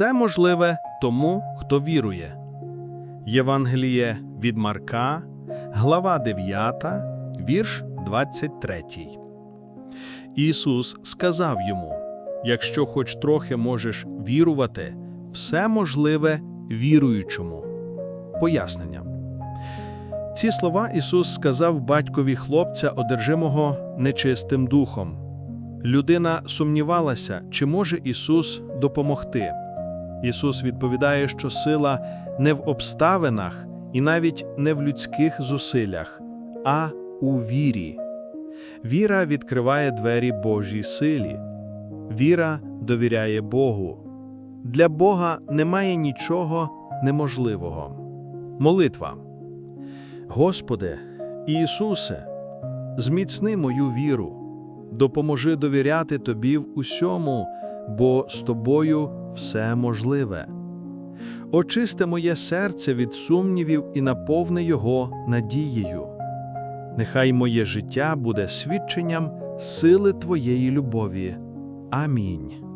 все можливе тому, хто вірує. Євангеліє від Марка, глава 9, вірш 23. Ісус сказав йому: Якщо хоч трохи можеш вірувати, все можливе віруючому. Пояснення. Ці слова Ісус сказав батькові хлопця, одержимого нечистим духом. Людина сумнівалася, чи може Ісус допомогти. Ісус відповідає, що сила не в обставинах і навіть не в людських зусиллях, а у вірі. Віра відкриває двері Божій силі. Віра довіряє Богу. Для Бога немає нічого неможливого. Молитва. Господи, Ісусе, зміцни мою віру, допоможи довіряти Тобі в усьому, бо з Тобою все можливе. Очисти моє серце від сумнівів і наповни його надією. Нехай моє життя буде свідченням сили Твоєї любові. Амінь.